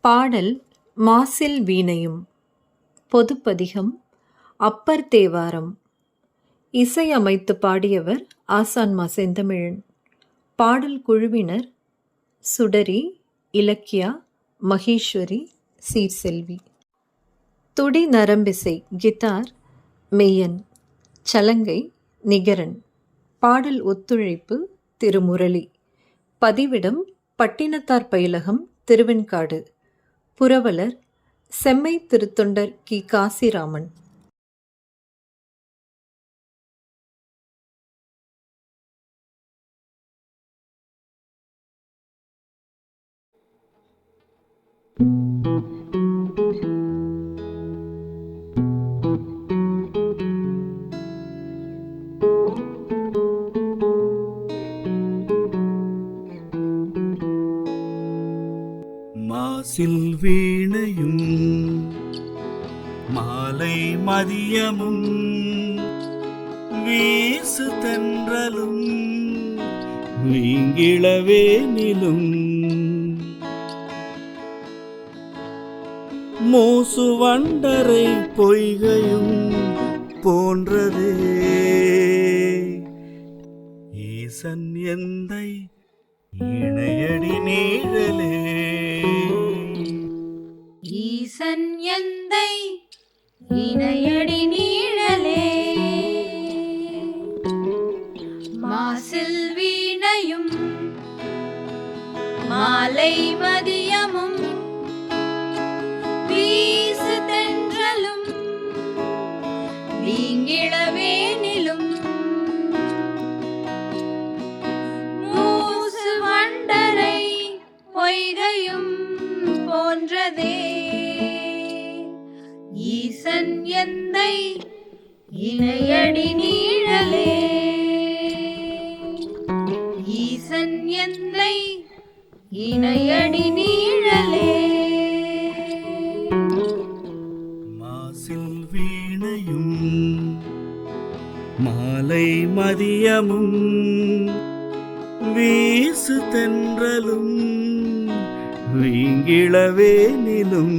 பாடல் மாசில் வீணையும். பொதுப்பதிகம் அப்பர் தேவாரம். இசையமைத்து பாடியவர் ஆசான் மா செந்தமிழன் பாடல் குழுவினர் சுடரி இலக்கியா மகேஸ்வரி சீர்செல்வி. துடி நரம்பிசை கிதார் மெய்யன். சலங்கை நிகரன். பாடல் ஒத்துழைப்பு திருமுரளி. பதிவிடம் பட்டினத்தார் பயிலகம் திருவெண்காடு. புரவலர் செம்மை திருத்தொண்டர் கி. காசிராமன். மாசில் வீணையும் மாலை மதியமும் வீசு தென்றலும் நீங்கிழவே நிலும். மூசு வண்டரை பொய்கையும் போன்றதே. ஈசன் எந்தை இணையடி நீழலே சந்யந்தை இணையடி நீழலே. மாசில் வீணையும் மாலை மதியமும் வீசு தென்றலும் வீங்கிளவேனிலும் மூசு வண்டரை பொய்கையும் போன்றதே. ஈசன் எந்தை இணையடி நீழலே. ஈசன் என்னை இணையடி நீழலே. மாசில் வீணையும் மாலை மதியமும் வீசு தென்றலும் வீங்கிளவேனிலும்